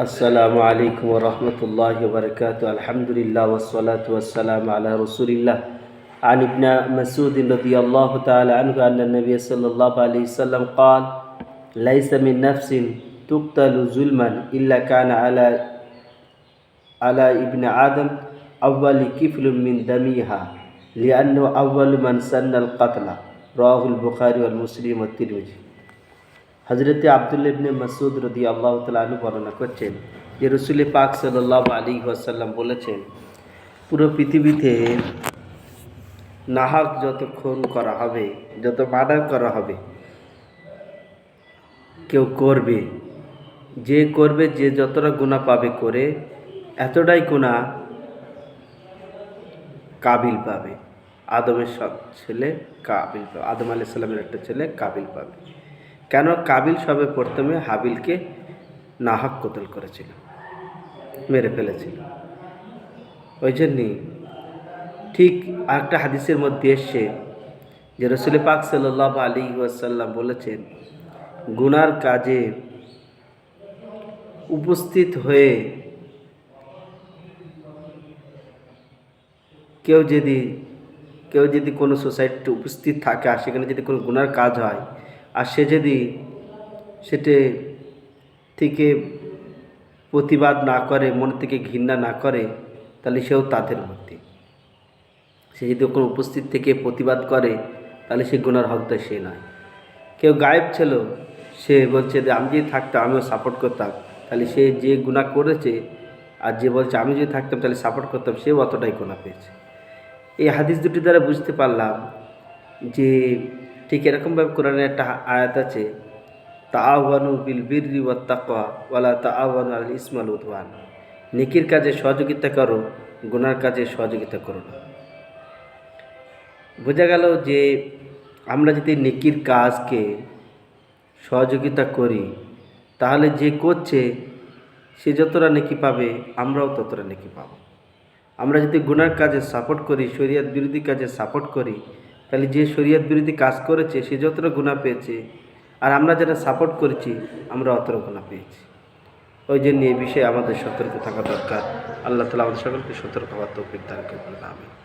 السلام عليكم ورحمة الله وبركاته. الحمد لله والصلاة والسلام على رسول الله. عن ابن مسعود رضي الله تعالى عنه أن النبي صلى الله عليه وسلم قال ليس من نفس تقتل ظلما إلا كان على على ابن آدم أول كفل من دمها لأنه أول من سن القتل. رواه البخاري والمسلم والترمذي. হজরতে আবদুল্লা ইবনে মাসুদ রদি আল্লাহ তালু বর্ণনা করছেন যে রসুল পাক সাল্লাহ আলী ওয়াসাল্লাম বলেছেন, পুরো পৃথিবীতে নাহাক যত খুন করা হবে, যত মার্ডার করা হবে, কেউ করবে। যে করবে, যে যতটা গুণা পাবে করে, এতটাই গুণা কাবিল পাবে। আদমের সব ছেলে কাবিল পাবে, আদম আলি সাল্লামের একটা ছেলে কাবিল পাবে। কেন কাবিল সবে প্রথমে হাবিলকে নাহাক কতল করেছিল? মেরে ফেলেছিল। ওই জন্যই ঠিক আরেকটা হাদিসের মধ্যে এসছে যে রসুল পাক সাল্লাহ আলী ওয়াসাল্লাম বলেছেন, গুনার কাজে উপস্থিত হয়ে কেউ যদি কেউ যদি কোনো সোসাইটিতে উপস্থিত থাকে আর সেখানে যদি কোনো গুনার কাজ হয় আর সে যদি সেটে থেকে প্রতিবাদ না করে মন থেকে ঘৃণা না করে, তাহলে সেও তাদের মধ্যে। সে যদি কোনো উপস্থিত থেকে প্রতিবাদ করে, তাহলে সে গুণার হকদার সে নয়। কেউ গায়েব ছিল, সে বলছে যে, আমি যদি থাকতাম, আমিও সাপোর্ট করতাম। তাহলে সে যে গুণা করেছে আর যে বলছে, আমি যদি থাকতাম, তাহলে সাপোর্ট করতাম সেও অতটাই গুণা পেয়েছে। এই হাদিস দুটি দ্বারা বুঝতে পারলাম যে ঠিক এরকমভাবে কোরআনের একটা আয়াত আছে, তাআওয়ানু বিল বিররি ওয়াত তাকওয়া ওয়ালা তাআওয়ানু আল ইসমাল উদওয়ান। নিকির কাজে সহযোগিতা করো, গুনার কাজে সহযোগিতা করো না। বোঝা গেল যে আমরা যদি নিকির কাজকে সহযোগিতা করি, তাহলে যে করছে, সে যতটা নেকি পাবে, আমরাও ততটা নেকি পাবো। আমরা যদি গুনার কাজে সাপোর্ট করি, শরিয়াত বিরোধী কাজে সাপোর্ট করি তাহলে যে শরীয়ত বিরোধী কাজ করেছে, সে যতটা গুণা পেয়েছে, আর আমরা যারা সাপোর্ট করেছি, আমরা অত গুণা পেয়েছি। ওই জন্য এই বিষয়ে আমাদের সতর্ক থাকা দরকার। আল্লাহ তালা আমাদের সকলকে সতর্ক হওয়ার তৌফিক দান আমি